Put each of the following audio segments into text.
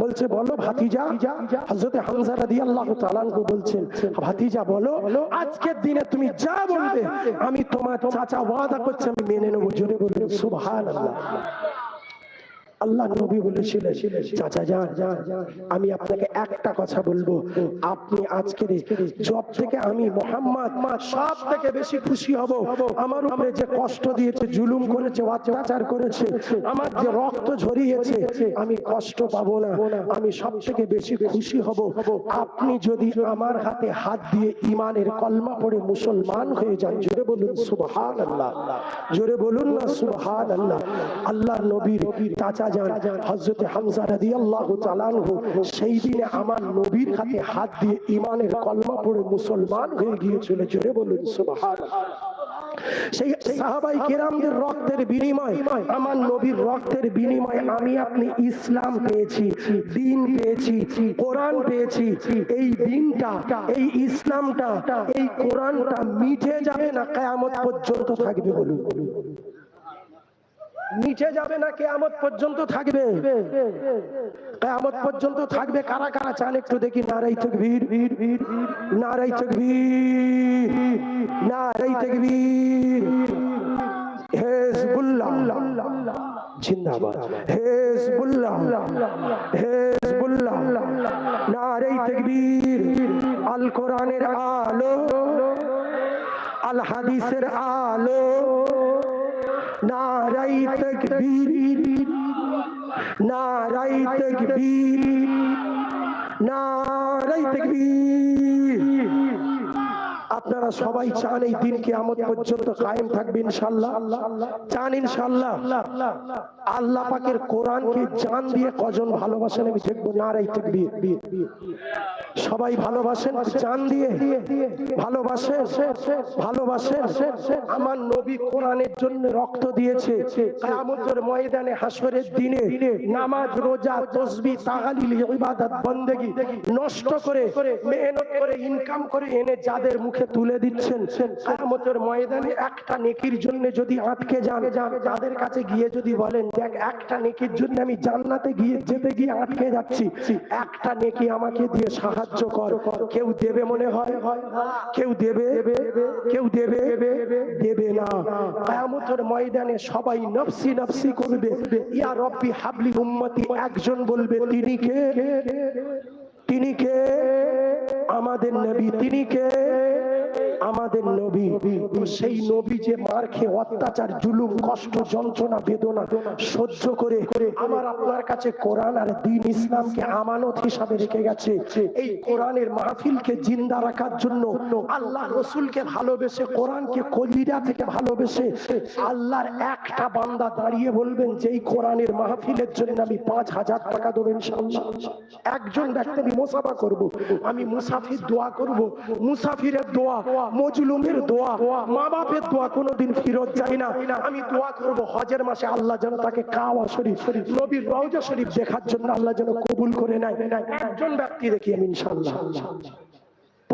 বলছে, বলো ভাতিজা। হজরতে হামজা রাদি আল্লাহ তালানকু বলছেন, ভাতিজা, বলো, আজকের দিনে তুমি যা বলবে, আমি তোমার চাচা ওয়াদা করছি, আমি মেনে নেব। জোরে বলবে সুবহান আল্লাহ নবী বলেছিলেন, চাচা যান, আমি আপনাকে একটা কথা বলব। আপনি আজকে জব থেকে আমি মোহাম্মদ সব থেকে বেশি খুশি হব। আমার উপরে যে কষ্ট দিয়েছে, জুলুম করেছে, অত্যাচার করেছে, আমার যে রক্ত ঝরিয়েছে, আমি কষ্ট পাবো না। আমি সব থেকে বেশি খুশি হব। আপনি যদি আমার হাতে হাত দিয়ে ইমানের কলমা পড়ে মুসলমান হয়ে যান, জোরে বলুন সুবহান আল্লাহ জোরে বলুন না সুবহান আল্লাহ আল্লাহ নবীর চাচা হামজা সেই দিনে আমার নবীর হাতে হাত দিয়ে ইমানের কলমা পড়ে মুসলমান হয়ে গিয়েছিল, জোরে বলুন সেই সাহাবাই কেরামদের রক্তের বিনিময়, আমার নবীর রক্তের বিনিময় আমি আপনি ইসলাম পেয়েছি, দিন পেয়েছি, কোরআন পেয়েছি, এই দিনটা, এই ইসলামটা, এই কোরআনটা মিটে যাবে না, কেয়ামত পর্যন্ত থাকবে বলুন। নিচে যাবে না, কেয়ামত পর্যন্ত থাকবে। কেয়ামত পর্যন্ত থাকবে কারা কারা? চান একটু দেখি, নারাই তকবীর। নারাই তকবীর। নারাই তকবীর। হেজবুল্লাহ। জিন্দাবাদ। হেজবুল্লাহ। হেজবুল্লাহ। আল কোরআনের আলো। আল হাদিসের আলো। নারাই তকবীর নারাই তকবীর নারাই তকবীর আপনারা সবাই চান এই দিন কিয়ামত পর্যন্ত কায়েম থাকবে ইনশাআল্লাহ। চান ইনশাআল্লাহ। আল্লাহ পাকের কোরআনকে জান দিয়ে কজন ভালোবাসেন আমি দেখব নারাই তকবীর। সবাই ভালোবাসেন, জান দিয়ে ভালোবাসেন ভালোবাসেন। আমার নবী কোরআনের জন্য রক্ত দিয়েছে, কিয়ামতের ময়দানে হাসরের দিনে নামাজ, রোজা তসবিহ তাগালিল, ইবাদত, বন্দেগী নষ্ট করে, মেহনত করে ইনকাম করে এনে যাদের মুখে তুলে দিচ্ছেন। কিয়ামতের ময়দানে একটা নেকির জন্য যদি আটকে যান তাদের কাছে গিয়ে যদি বলেন, দেখ, একটা নেকির জন্য আমি জান্নাতে গিয়ে যেতে গিয়ে আটকে যাচ্ছি। একটা নেকি আমাকে দিয়ে সাহায্য কর। কেউ দেবে মনে হয়? কেউ দেবে? কেউ দেবে? দেবে না। কিয়ামতের ময়দানে সবাই নফসি নফসি করবে। ইয়া রব্বি হাবলি উম্মতি। একজন বলবে, তিনি কে? তিনি কে? আমাদের নবী তিনি কে? আমাদের নবী, সেই নবী যে মার খেয়ে অত্যাচার, জুলুম, কষ্ট, যন্ত্রণা, বেদনা সহ্য করে আমার আপনার কাছে কোরআন আর দিন ইসলামকে আমানত হিসাবে রেখে গেছে। এই কোরআনের মাহফিলকে জিন্দা রাখার জন্য আল্লাহ রসুলকে ভালোবেসে, কোরআনকে কলিরা থেকে ভালোবেসে আল্লাহর একটা বান্দা দাঁড়িয়ে বলবেন যে এই কোরআনের মাহফিলের জন্য আমি পাঁচ হাজার টাকা দেবো ইনশাআল্লাহ। একজন ব্যক্তি আমি মুসাফা করব, আমি মুসাফির দোয়া করব, মুসাফিরের দোয়া মজলুমের দোয়া মা বাপের দোয়া কোনোদিন ফিরত যায় না। আমি দোয়া করব হজের মাসে আল্লাহ যেন তাকে কাওয়া শরীফ, নবীর রওজা শরীফ দেখার জন্য আল্লাহ যেন কবুল করে নেয়। একজন ব্যক্তি দেখি আমি ইনশাআল্লাহ।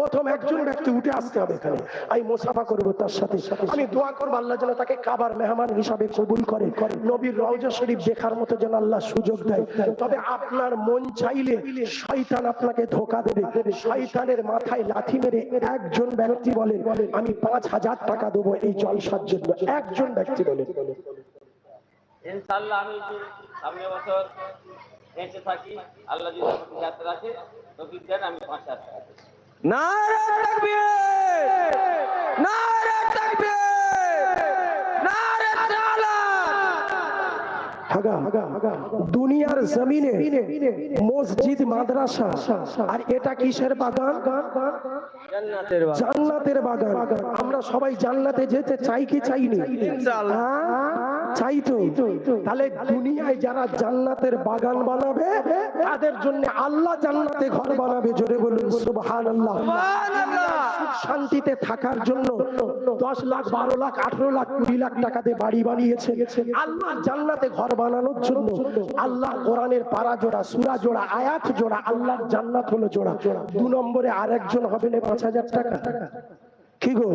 প্রথম একজন ব্যক্তি উঠে আসতে হবে এখানে। আমি মুসাফা করব তার সাথে। আমি দোয়া করব আল্লাহ যেন তাকে কাবার মেহমান হিসাবে কবুল করে। নবীর রওজা শরীফ দেখার মতো যেন আল্লাহ সুযোগ দেয়। তবে আপনার মন চাইলে শয়তান আপনাকে ধোকা দেবে। শয়তানের মাথায় লাথি মেরে একজন ব্যক্তি বলে, আমি পাঁচ হাজার টাকা দেবো এই জলসার জন্য। একজন ব্যক্তি বলে। ইনশাল্লাহ আমি সামনে বছর বেঁচে থাকি, আল্লাহ যদি আমাকে তো আমি পাঁচ হাজার টাকা। নারে তাকবীর! নারে তাকবীর! নারে সালাত দুনিয়ার জমিনে মসজিদ মাদ্রাসা আর এটা কিসের বাগান? জান্নাতের বাগান। জান্নাতের বাগান। আমরা সবাই জান্নাতে যেতে চাই কি চাইনি? ইনশাআল্লাহ। চাই তো তাহলে দুনিয়ায় যারা জান্নাতের বাগান বানাবে তাদের জন্য আল্লাহ জান্নাতে ঘর বানাবে জোরে বলুন সুবহানাল্লাহ। শান্তিতে থাকার জন্য দশ লাখ বারো লাখ আঠারো লাখ কুড়ি লাখ টাকা দিয়ে বাড়ি বানিয়েছে আল্লাহ জান্নাতে ঘর বানানোর জন্য আল্লাহ কোরআনের পারা জোড়া সুরা জোড়া আয়াত জোড়া আল্লাহর জান্নাত হলো জোড়া। দু নম্বরে আরেকজন হবে না পাঁচ হাজার টাকা। কি গো?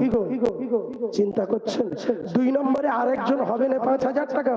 চিন্তা করছেন? দুই নম্বরে আরেকজন হবে না পাঁচ হাজার টাকা?